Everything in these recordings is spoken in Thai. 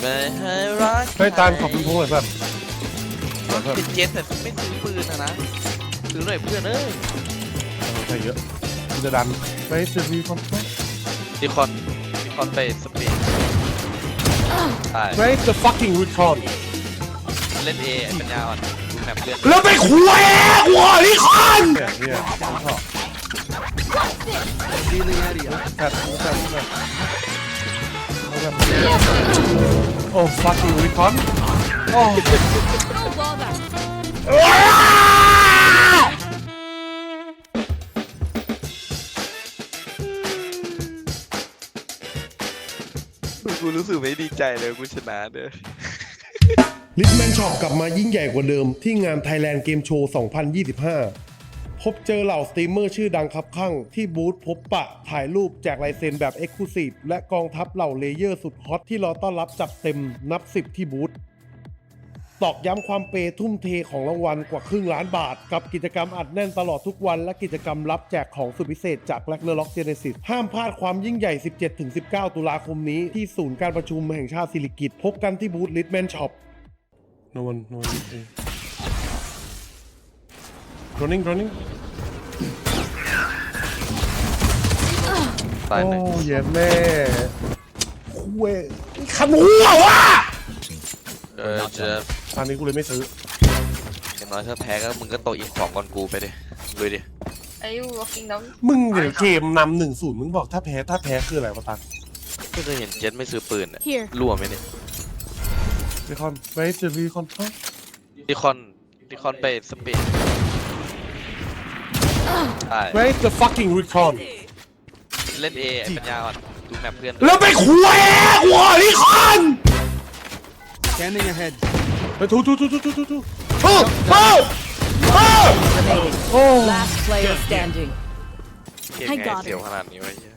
ไม่ให้รักเฮ้ยตาลขอบคุณพงหน่อยเพื่อนเพื่อนติดเจ็ตแต่ไม่ซื้อปืนนะนะซื้อหน่อยเพื่อนเอ้ยใช่เยอะกูจะดันไปจะมีความสุขดีคอนดีคอนไปสปีดใช่ไป the fucking recon เล่นเอปัญญาอ่อนดูแมปเพื่อนแล้วไปคุยหัวรีคอนเนี่ยเนี่ยต้องชอบ Healing area. แฟดแฟดแฟ ดโอ้ fucking recon โอ้ No bother. กูรู้สึกไม่ดีใจเลยกูชนะเด้อ ลิทแมนช็อปกลับมายิ่งใหญ่กว่าเดิมที่งาน Thailand Game Show 2025 พบเจอเหล่าสตรีมเมอร์ชื่อดังครับข้างที่บูธพบปะถ่ายรูปแจกลายเซ็นแบบ e x c l u s i v e และกองทัพเหล่าเลเยอร์สุดฮอตที่รอต้อนรับจัดเต็มนับ 10 ที่บูธตอกย้ำความเปย์ทุ่มเทของรางวัลกว่าครึ่งล้านบาท กับกิจกรรมอัดแน่นตลอดทุกวัน และกิจกรรมรับแจกของสุดพิเศษจาก Black l o c k Genesis ห้ามพลาดความยิ่งใหญ่ 17-19 ตุลาคมนี้ที่ศูนย์การประชุมแห่งชาติสิริกิติ์พบกันที่บูธ Litman Shop No one, no one. Running, running. ตายหนึ่งโอ้เย็นแม่คุยขมัววะเออเจะตอนนี้กูเลยไม่ซื้ออย่างน้อยถ้าแพ้ก็มึงก็โตะอินของก่อนกูไปดิลุยดิ Are you walking down? มึงเดี๋ยวเกมนำหนึ่งศูนย์มึงบอกถ้าแพ้ถ้าแพ้คืออะไรวะตังก็เคยเห็นเจ็ตไม่ซื้อปืนเนี่ย Here. รั่วไหมเนี่ยรีคอนไปเจอรีคอนเดีคอนดีคอนไปสปีดใช่ ไป the fucking recon เล่นเอปัญญาอ่อนดูแมปเพื่อนแล้วไปคุยหัวรีคอน Scanning ahead. ไปทูทูทูทูทูทูทูโอ้โอ้โอ้ remaining. โอ้ Last player standing. เกม I ไง got เสียวขนาดนี้วะเหี้ย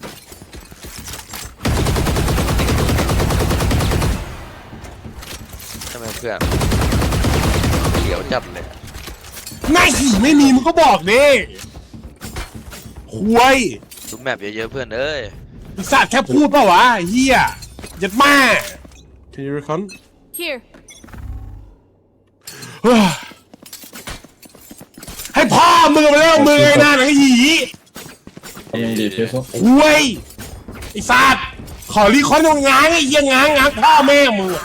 ใช่ไหมเพื่อนเขียวจัดเลยหน้าหีไม่มีมึงก็บอกดิคุย ดูแมปเยอะๆเพื่อนเอ้ยสัตว์แค่พูดเปล่าวะเฮียยัดแม่ Can you recon Here. ให้พ่อมึงมาเล่ามือไอ้หน้าหนังหี Vieni di peso. คุยไอ้สัตว์ขอรีคอนตรงง้างไอ้เหี้ยง้างง้างพ่อแม่มึงอะ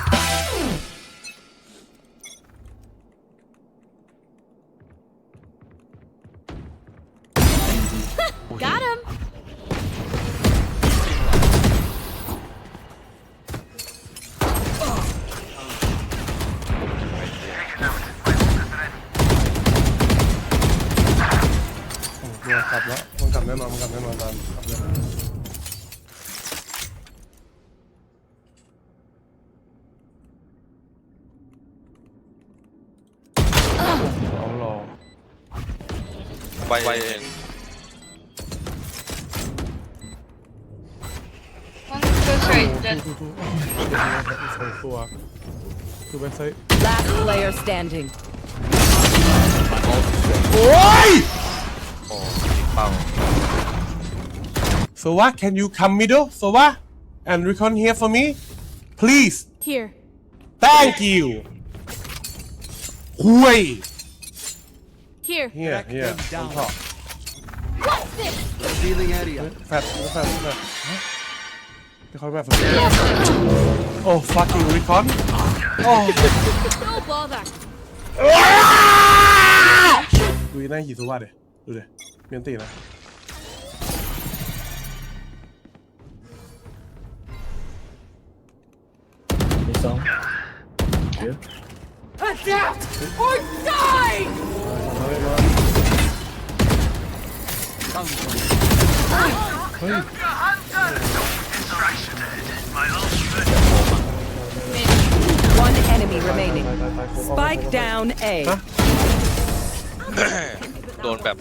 มึงกลับแล้วมึงกลับแน่นอนมึงกลับแน่นอนตามกลับแล้วเอารอไปไปเอง One goes right. ทู Dead. ทูทูสองตัว คือเป็นไซ Last player standing. โอ้ยโอ้ยิงเป้า so what can you come middle so what and recon here for me please Here. thank you คุย Here. เฮียเฮียต้องชอบ Healing area. แฟดแฟดแฟดเดี๋ยวเขาแบบโอ้ fucking recon โอ้ No bother. ดูหน้าหิสุวาเดี๋ยดูเดี๋ยเมียนตีนะ Mi sono. Here. เฮ้ย One enemy remaining. ตายตายตาย Spike down A. โดนแบบ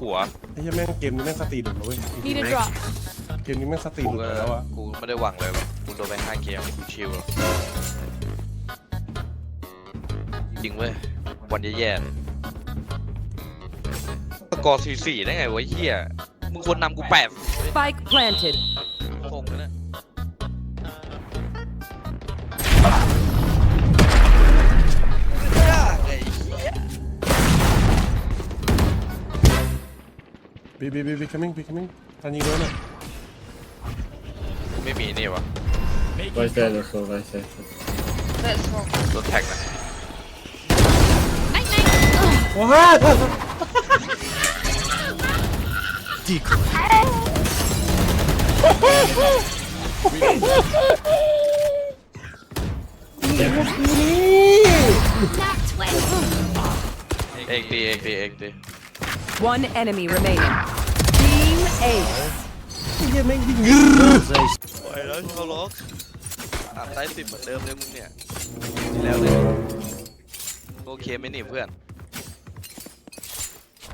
หัวไอ้เหี้ยแม่งเกมนี้แม่งสติหลุดแล้วเว้ย Need a drop. เกมนี้แม่งสติหกูลุดก็ไปแล้วอะกูไม่ได้หวังเลยหรอกกูโดนไปห้าเกมกูชิลแล้วจริงเว้ยวันแย่ๆเลยสกอร์สี่สี่ได้ไงวะเฮียมึงควรนำกูแปด Spike planted. บีบีบีบี coming บี coming ทันยิงด้วยนะไม่มีนี่วะ Right side also, right side. Let's smoke. รถแท็กนะ Night night. ว้า Nat 20. เอกดีเอกดีเอกดี One enemy remaining. Team Ace. ปล่อยแล้วเขาล็อกตามไซส์สิบเหมือนเดิมเลยมึงเนี่ยที่แล้วเลยโอเคไหมนี่เพื่อน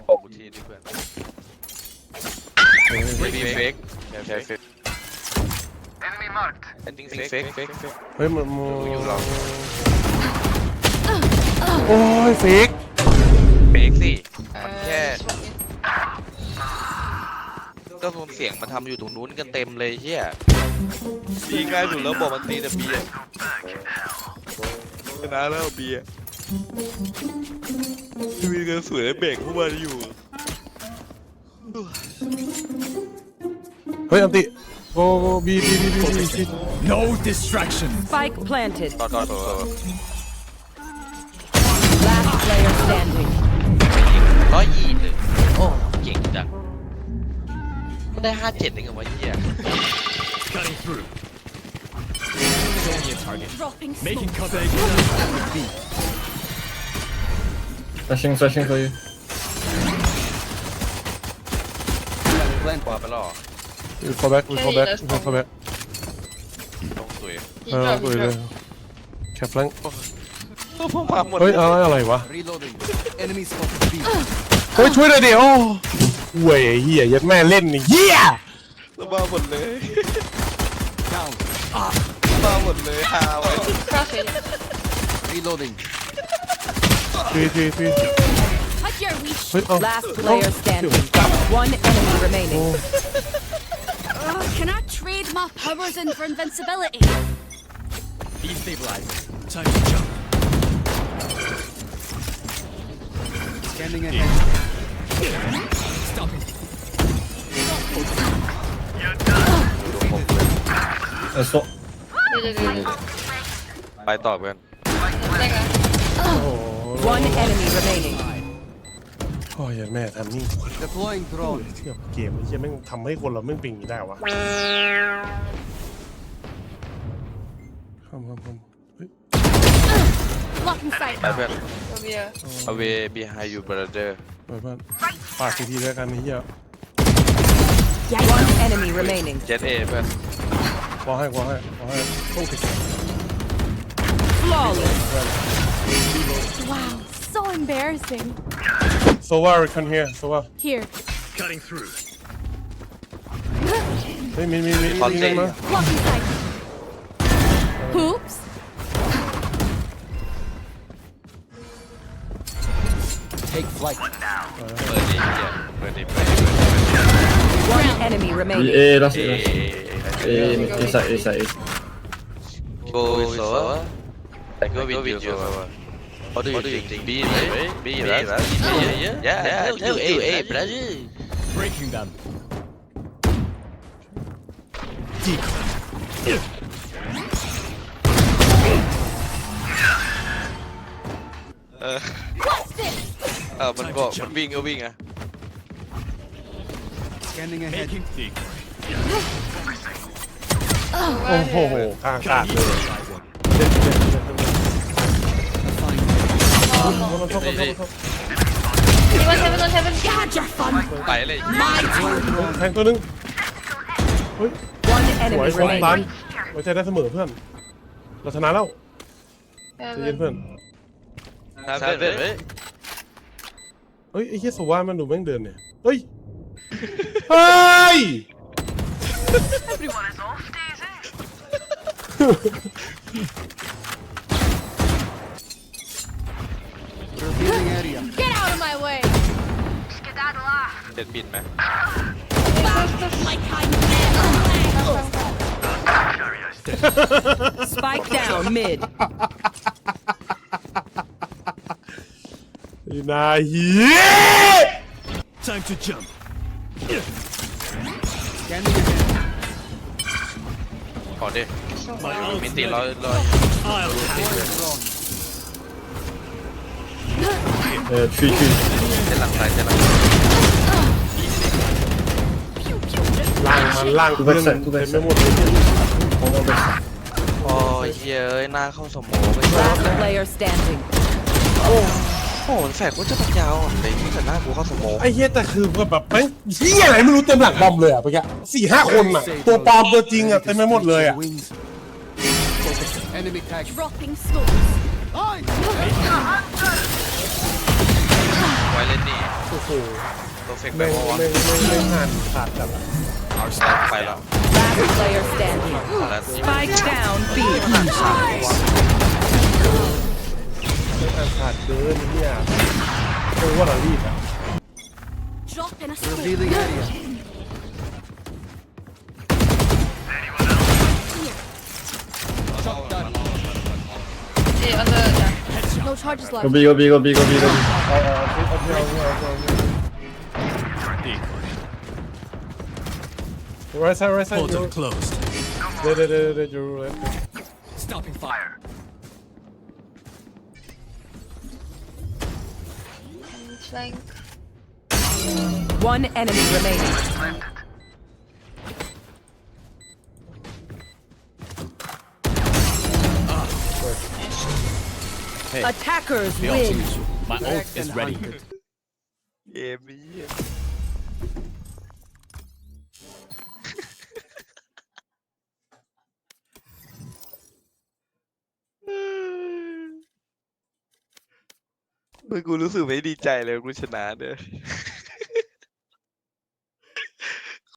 บอกกูทีดิเพื่อนไม่มีเฟกไม่ใช่เฟก Enemy marked ending fake fake fake fake เฮ้ยมันมันอยู่หรอโอ้ยเฟก ก็รวมเสียงมาทำอยู่ตรงนู้นกันเต็มเลยเฮียบีง่ายสุดแล้วบอกมันตีแต่บีอะชนะแล้วบีอะมีเงินสวยแล้วเบรกพวกมันอยู่เฮ้ยอันติโกโกบีบีบีบีบีบี No distraction. Spike planted. ต่อต่อต่อ Last player standing. ร้อยยี่เลยโอ้เก่งจัง มันได้ห้าเจ็ดเองเหรอวะเฮีย Cutting through. Showing you a target. Dropping smoke. Making cover. Flashing, flashing for you. กว่าไปล่อวิฟอร์แบ็กวิฟอร์แบ็กวิฟอร์แบ็กลงสวยเออสวยเลยแคปฟลังก็พวกมาหมด เฮ้ยอะไรอะไรวะ Reloading. Enemy spotted B. เฮ้ยช่วยหน่อยดิโอ้เว้ยเฮียยัดแม่เล่นนี่เฮีย แล้วมาหมดเลย Down. มาหมดเลยฮาไว้ Crossfade. Reloading. ทีทีที Cut your reach. เฮ้ยเอา Last player standing. One enemy remaining. Ugh, can I trade my powers in for invincibility? Destabilizing. Time to jump. Scanning ahead. Stopping. I saw. ไปต่อเพื่อน One enemy remaining. โอ้ยยัดแม่ทำนี่ Deploying drone. เทียบเกมไอ้เฮียแม่งทำให้คนเราแม่งปิงอย่างนี้ได้วะคำคำคำเฮ้ย Blocking sight. ไปเพื่อน away behind you brother ไปเพื่อน ปาดทีทีด้วยกันไอ้เฮีย One enemy remaining. เจ็ดเอเพื่อนวอให้วอให้วอให้ Flawless. Wow, so embarrassing. โซวา come here โซวา Here. Cutting through. เฮ้ยมีมีมีคอนมีเซ็เงินมา Blocking sight. Hoops. Take flight. เปิดดิเฮียเปิดดิเปิดดิ One enemy A, remaining. A, last, เอ last. เอ A, A side, A side, A side. go with Sova go with you Sova What do you think? B, right? B, right? Yeah, yeah, yeah. Tell you, A, brother. Breaking them. Decoy. เออเออมันบอกมันวิ่งก็วิ่งอะ Scanning ahead. Making decoy. โอ้โหกลางกาดเลย Find มันเข้ามันเข้ามันเข้า God, you're fun. ไปเลย My turn. แทงตัวหนึงเฮ้ย One สวย enemy สองตัน remaining. ไว้ใจได้เสมอเพื่อน เราชนะแล้วใจเย็นเพื่อน ครับเพื่อนเฮ้ยเฮ้ยไอ้เหี้ยโซวามันดูแม่งเดินเนี่ย เฮ้ย เฮ้ย Revealing area. Get out of my way. เด็ดบินไหม Like I never. Spike down mid. นาฮี Time to jump. ขอดิมิติร้อยร้อยเออชุยชุยเส้นหลังซ้ายเส้นหลังล่างมันล่างเรื่องเต็มไม่หมดเลยโอ้ยเะยเอ้ยน่าเข้าสมองไป Last. โอ้โหมันแฝกว่าจะปัญญาอ่อนเลยที่แต่หน้ากูเข้าสมองไอ้เหี้ยแต่คือแบบแม่งเหี้ยอะไรไม่รู้เต็มหลังบอมเลยอะเมื่อกี้สี่ห้าคนอะตัวปลอมตัวจริงอะเต็มไปหมดเลยอะ Wings. Enemy tag. Dropping smokes. ไว้เล่นนี่โอ้โหตัวเฟกไปแม่งวะแม่งแม่งแม่งงานขาดแบบเอาสไลด์ไปแล้ว Last player standing. แล้ว Spike down B. เกินเนี่ยเออว่าเรารีบอะ Drop in a smoke. Revealing area. Shot done. No charges ก็ left. บีก็บีก็บีก็บีก็บีเอาเอาเอาเอาเอาเอาเอาเอา Right side, right side. Portal you- closed. There, there, there, there, you left. Stopping fire. Flank. One enemy remaining. Attackers win. My ult is ready. เก มนี้เมื่อกูรู้สึกไม่ดีใจเลยกูชนะเด้อ